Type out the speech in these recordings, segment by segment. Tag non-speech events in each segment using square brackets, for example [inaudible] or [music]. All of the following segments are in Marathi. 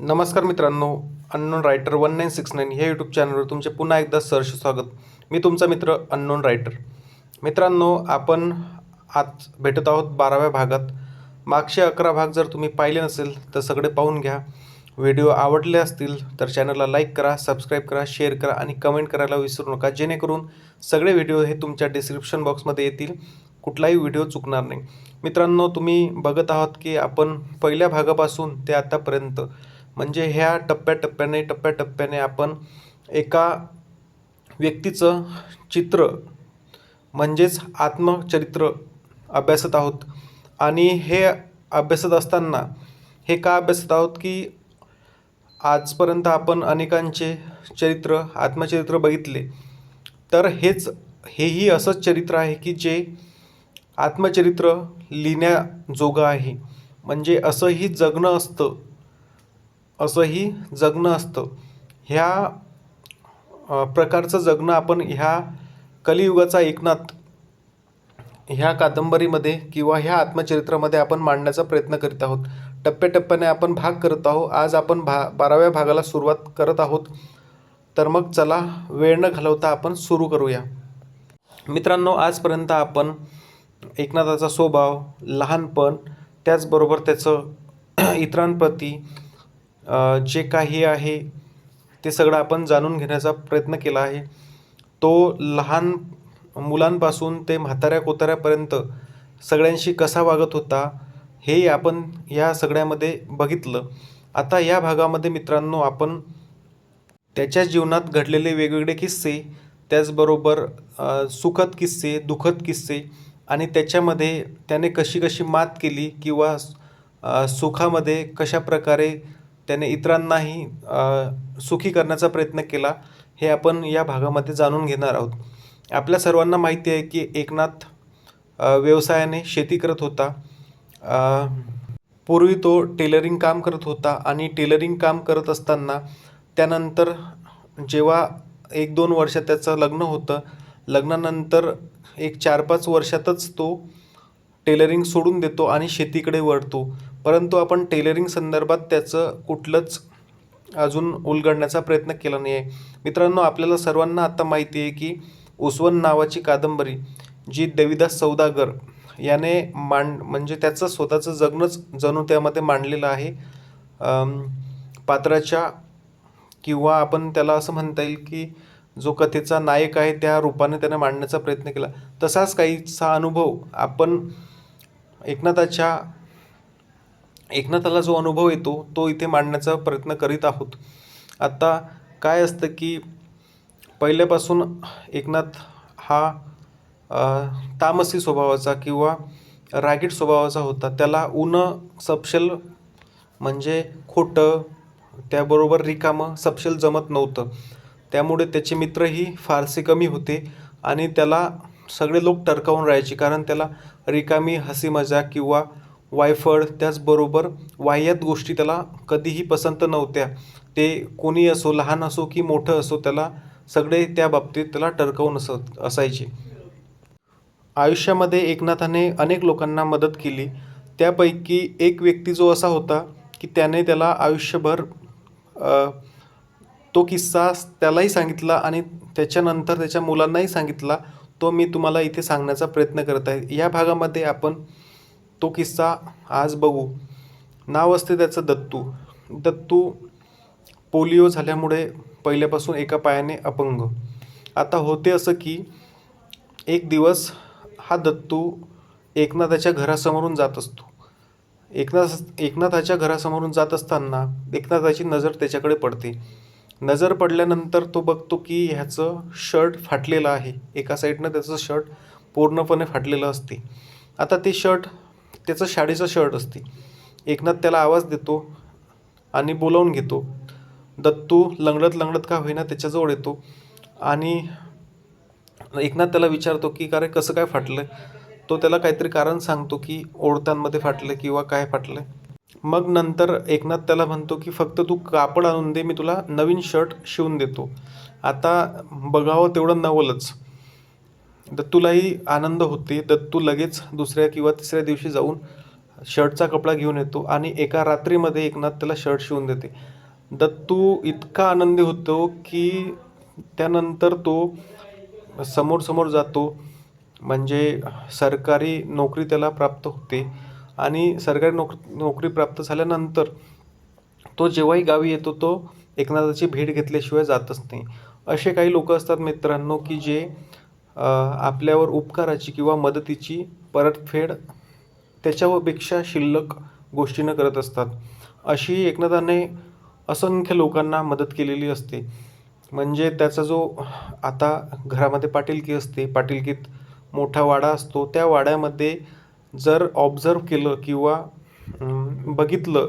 नमस्कार मित्रांनो unknown writer one nine six nine ह्या यूट्यूब चॅनलवर तुमचे पुन्हा एकदा सहर्ष स्वागत. मी तुमचा मित्र अननोन रायटर मित्रांनो आपण आज भेटत आहोत बाराव्या भागात. मागचे अकरा भाग जर तुम्ही पाहिले नसेल तर सगळे पाहून घ्या. व्हिडिओ आवडले असतील तर चॅनलला लाईक करा सबस्क्राईब करा शेअर करा आणि कमेंट करायला विसरू नका. जेणेकरून सगळे व्हिडिओ हे तुमच्या डिस्क्रिप्शन बॉक्समध्ये येतील. कुठलाही व्हिडिओ चुकणार नाही. मित्रांनो तुम्ही बघत आहात की आपण पहिल्या भागापासून ते आतापर्यंत म्हणजे ह्या टप्प्याटप्प्याने टप्प्याटप्प्याने आपण एका व्यक्तीचं चित्र म्हणजेच आत्मचरित्र अभ्यासत आहोत. आणि हे अभ्यासत असताना हे का अभ्यासत आहोत की आजपर्यंत आपण अनेकांचे चरित्र आत्मचरित्र बघितले तर हेच हेही असंच चरित्र आहे की जे आत्मचरित्र लिहिण्याजोगं आहे. म्हणजे असंही जगणं असतं. असंही जगणं असतं. ह्या प्रकारचं जगणं आपण ह्या कलियुगाचा एकनाथ ह्या कादंबरीमध्ये किंवा ह्या आत्मचरित्रामध्ये आपण मांडण्याचा प्रयत्न करीत आहोत. टप्प्याटप्प्याने आपण भाग करत आहोत. आज आपण भा बाराव्या भागाला सुरुवात करत आहोत. तर मग चला वेळ न घालवता आपण सुरू करूया. मित्रांनो आजपर्यंत आपण एकनाथाचा स्वभाव लहानपण त्याचबरोबर त्याचं [clears throat] इतरांप्रती जे काही आहे ते सगळं आपण जाणून घेण्याचा प्रयत्न केला आहे. तो लहान मुलांपासून ते म्हाताऱ्या कोताऱ्यापर्यंत सगळ्यांशी कसा वागत होता हे आपण या सगळ्यामध्ये बघितलं. आता या भागामध्ये मित्रांनो आपण त्याच्या जीवनात घडलेले वेगवेगळे किस्से त्याचबरोबर सुखद किस्से दुःखद किस्से आणि त्याच्यामध्ये त्याने कशी कशी मात केली किंवा सुखामध्ये कशा प्रकारे त्याने इतरांनाही सुखी करण्याचा प्रयत्न केला हे आपण या भागामध्ये जाणून घेणार आहोत. आपल्या सर्वांना माहिती आहे की एकनाथ व्यवसायाने शेती करत होता. पूर्वी तो टेलरिंग काम करत होता आणि टेलरिंग काम करत असताना त्यानंतर जेव्हा एक दोन वर्ष त्याचं लग्न होतं लग्नानंतर एक चार पाच वर्षातच तो टेलरिंग सोडून देतो आणि शेतीकडे वळतो. परंतु आपण टेलरिंग संदर्भात त्याचं कुठलंच अजून उलगडण्याचा प्रयत्न केला नाही आहे मित्रांनो आपल्याला सर्वांना आता माहिती आहे की उस्वन नावाची कादंबरी जी देविदास सौदागर याने मांड म्हणजे त्याचं स्वतःचं जगणंच जणू त्यामध्ये मांडलेलं आहे. पात्राच्या किंवा आपण त्याला असं म्हणता येईल की जो कथेचा नायक आहे त्या रूपाने त्याने मांडण्याचा प्रयत्न केला. तसाच काहीचा अनुभव आपण एकनाथाच्या एकनाथाला जो अनुभव येतो तो इथे मांडण्याचा प्रयत्न करीत आहोत. आत्ता काय असतं की पहिल्यापासून एकनाथ हा तामसी स्वभावाचा किंवा रागीट स्वभावाचा होता. त्याला ऊन सपशेल म्हणजे खोटं त्याबरोबर रिकामं सपशेल जमत नव्हतं. त्यामुळे त्याचे मित्रही फारसे कमी होते आणि त्याला सगळे लोक टरकावून राहायचे कारण त्याला रिकामी हसी मजा किंवा वायफळ त्याचबरोबर वाह्यात गोष्टी त्याला कधीही पसंत नव्हत्या. ते कोणी असो लहान असो की मोठं असो त्याला सगळे त्या बाबतीत त्याला टरकावून असत असायचे. आयुष्यामध्ये एकनाथाने अनेक लोकांना मदत केली. त्यापैकी एक व्यक्ती जो असा होता की त्याने त्याला आयुष्यभर तो किस्सा त्यालाही सांगितला आणि त्याच्यानंतर त्याच्या मुलांनाही सांगितला तो मी तुम्हाला इथे सांगण्याचा प्रयत्न करत आहे. या भागामध्ये आपण तो किस्सा आज बघू. नाव असते त्याचं दत्तू. दत्तू पोलिओ झाल्यामुळे पहिल्यापासून एका पायाने अपंग. आता होते असं की एक दिवस हा दत्तू एकनाथाच्या घरासमोरून जात असतो. एकनाथ एकनाथाच्या घरासमोरून जात असताना एकनाथाची नजर त्याच्याकडे पडते. नजर पडल्यानंतर तो बघतो की ह्याचं शर्ट फाटलेलं आहे. एका साईडनं त्याचं शर्ट पूर्णपणे फाटलेलं असते. आता ते शर्ट त्याचं शाळेचं शर्ट असते. एकनाथ त्याला आवाज देतो आणि बोलावून घेतो. दत्तू लंगडत लंगडत का होईना त्याच्याजवळ येतो. आणि एकनाथ त्याला विचारतो की का रे कसं काय फाटलं तो त्याला काहीतरी कारण सांगतो की ओढतांमध्ये फाटलं किंवा काय फाटलं मग नंतर एकनाथ त्याला म्हणतो की फक्त तू कापड आणून दे मी तुला नवीन शर्ट शिवून देतो. आता बघावं तेवढं नवलच. दत्तूलाही आनंद होते. दत्तू लगेच दुसऱ्या किंवा तिसऱ्या दिवशी जाऊन शर्टचा कपडा घेऊन येतो आणि एका रात्रीमध्ये एकनाथ त्याला शर्ट शिवून देते. दत्तू इतका आनंदी होतो की त्यानंतर तो समोर समोर जातो. म्हणजे सरकारी नोकरी त्याला प्राप्त होते. आणि सरकारी नोक नोकरी प्राप्त झाल्यानंतर तो जेव्हाही गावी येतो तो एकनाथाची भेट घेतल्याशिवाय जातच नाही. असे काही लोक असतात मित्रांनो की जे आपल्यावर उपकाराची किंवा मदतीची परतफेड त्याच्यापेक्षा शिल्लक गोष्टीनं करत असतात. अशी एकनाथाने असंख्य लोकांना मदत केलेली असते. म्हणजे त्याचा जो आता घरामध्ये पाटीलकी असते पाटीलकीत मोठा वाडा असतो त्या वाड्यामध्ये जर ऑब्झर्व केलं किंवा बघितलं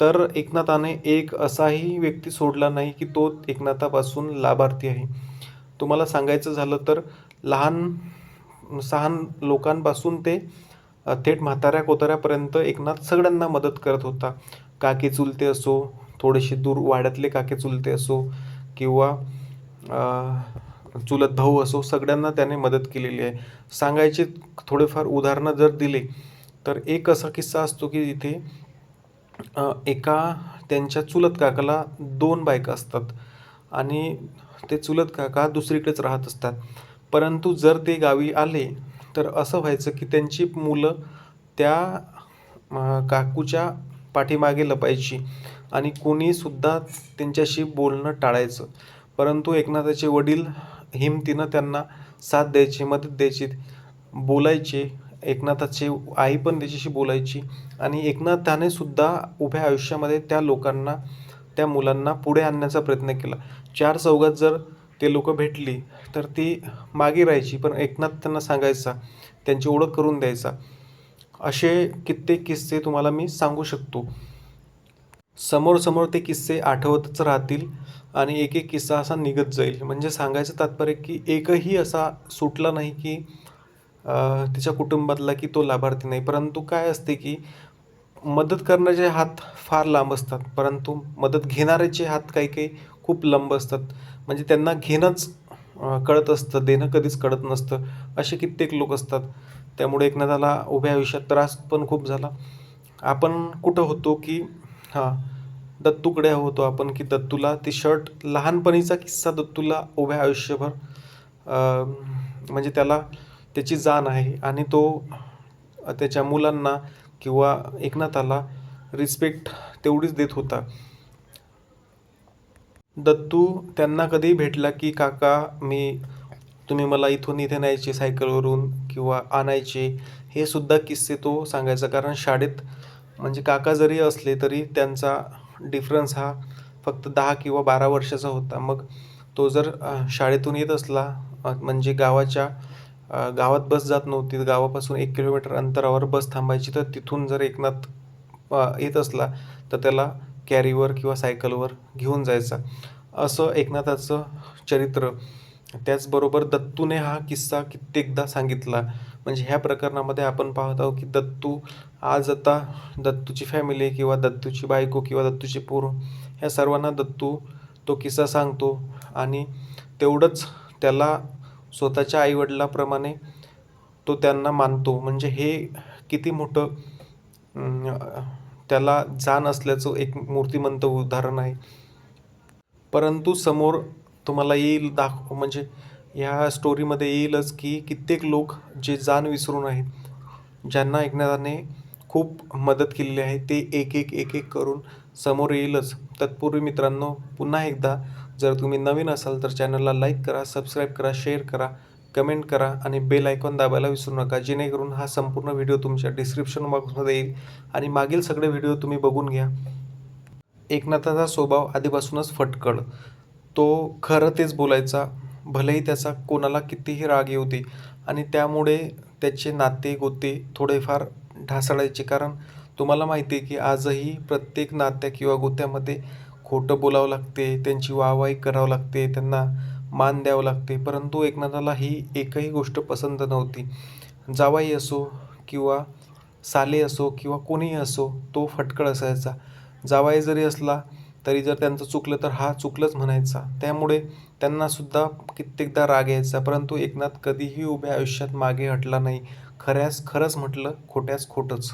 तर एकनाथाने एक असाही व्यक्ती सोडला नाही की तो एकनाथापासून लाभार्थी आहे. तुम्हाला सांगायचं झालं तर लहान सहान लोकांपासून ते थेट म्हाताऱ्या कोताऱ्यापर्यंत एकनाथ सगळ्यांना मदत करत होता. काके चुलते असो थोडेसे दूर वाड्यातले काके चुलते असो किंवा चुलत भाऊ असो सगळ्यांना त्याने मदत केलेली आहे. सांगायचे थोडेफार उदाहरणं जर दिले तर एक असा किस्सा असतो की इथे एका त्यांच्या चुलत काकाला दोन बायका असतात. आणि ते चुलत काका दुसरीकडेच राहत असतात. परंतु जर ते गावी आले तर असं व्हायचं की त्यांची मुलं त्या काकूच्या पाठीमागे लपायची आणि कोणीसुद्धा त्यांच्याशी बोलणं टाळायचं. परंतु एकनाथाचे वडील हिमतीनं त्यांना साथ द्यायची मदत द्यायची बोलायचे. एकनाथाचे आई पण त्याच्याशी बोलायची आणि एकनाथाने सुद्धा उभ्या आयुष्यामध्ये त्या लोकांना त्या मुलांना पुढे आणण्याचा प्रयत्न केला. चार चौघात जर ते लोक भेटली तर ती मागे राहायची पण एकनाथ त्यांना सांगायचा त्यांची ओळख करून द्यायचा. असे कित्येक किस्से तुम्हाला मी सांगू शकतो. समोर समोर ते किस्से आठवतच राहतील आणि एक एक किस्सा असा निघत जाईल. म्हणजे सांगायचं तात्पर्य की एकही असा सुटला नाही की तिच्या कुटुंबातला की तो लाभार्थी नाही. परंतु काय असते की मदत करण्याचे हात फार लांब असतात परंतु मदत घेणाऱ्याचे हात काही काही खूप लांब असतात. म्हणजे त्यांना घेणंच कळत असतं देणं कधीच कळत नसतं. असे कित्येक लोक असतात. त्यामुळे एकनाथाला उभ्या आयुष्यात त्रास पण खूप झाला. आपण कुठं होतो की हां दत्तूकडे होतो आपण की दत्तूला ती शर्ट लहानपणीचा किस्सा दत्तूला उभ्या आयुष्यभर म्हणजे त्याला त्याची जाण आहे. आणि तो त्याच्या मुलांना किंवा एकनाथाला रिस्पेक्ट तेवढीच देत होता. दत्तू त्यांना कधी भेटला की काका मी तुम्ही मला इथून इथे न्यायचे सायकलवरून किंवा आणायचे हे सुद्धा किस्से तो सांगायचा. कारण शाळेत म्हणजे काका जरी असले तरी त्यांचा डिफरन्स हा फक्त दहा किंवा बारा वर्षाचा होता. मग तो जर शाळेतून येत असला म्हणजे गावाच्या गावात बस जात नव्हती. गावापासून एक किलोमीटर अंतरावर बस थांबायची. तर तिथून जर एकनाथ येत असला तर त्याला कॅरीवर किंवा सायकलवर घेऊन जायचा. असं एकनाथाचं चरित्र. त्याचबरोबर दत्तूने हा किस्सा कित्येकदा सांगितला. म्हणजे ह्या प्रकरणामध्ये आपण पाहत आहोत की दत्तू आज आता दत्तूची फॅमिली किंवा दत्तूची बायको किंवा दत्तूची पोर ह्या सर्वांना दत्तू तो किस्सा सांगतो. आणि तेवढंच त्याला स्वतःच्या आईवडिलाप्रमाणे तो त्यांना मानतो. म्हणजे हे किती मोठं त्याला जाण असल्याचं एक मूर्तिमंत उदाहरण आहे. परंतु समोर तुम्हाला येईल दाख म्हणजे ह्या स्टोरीमध्ये येईलच की कित्येक लोक जे जाण विसरून आहेत ज्यांना एकनाथाने खूप मदत केलेली आहे ते एक एक एक एक करून समोर येईलच. तत्पूर्वी मित्रांनो पुन्हा एकदा जर तुम्ही नवीन असाल तर चॅनलला लाईक करा सबस्क्राईब करा शेअर करा कमेंट करा आणि बेल आयकॉन दाबायला विसरू नका जेणेकरून हा संपूर्ण व्हिडिओ तुमच्या डिस्क्रिप्शन बॉक्समध्ये येईल आणि मागील सगळे व्हिडिओ तुम्ही बघून घ्या. एकनाथाचा स्वभाव आधीपासूनच फटकळ. तो खरं तेच बोलायचा भलेही त्याचा कोणाला कितीही राग येऊ दे आणि त्यामुळे त्याचे नाते गोते थोडेफार ढासळायचे. कारण तुम्हाला माहिती आहे की आजही प्रत्येक नात्या किंवा गोत्यामध्ये खोटं बोलावं लागते त्यांची वाहवाही करावं लागते त्यांना मान द्यावं लागते. परंतु एकनाथाला ही एकही गोष्ट पसंत नव्हती. जावाई असो किंवा साले असो किंवा कोणीही असो तो फटकळ असायचा. जावाई जरी असला तरी जर त्यांचं चुकलं तर हा चुकलंच म्हणायचा. त्यामुळे त्यांनासुद्धा कित्येकदा राग यायचा. परंतु एकनाथ कधीही उभ्या आयुष्यात मागे हटला नाही. खऱ्यास खरंच म्हटलं खोट्यास खोटंच.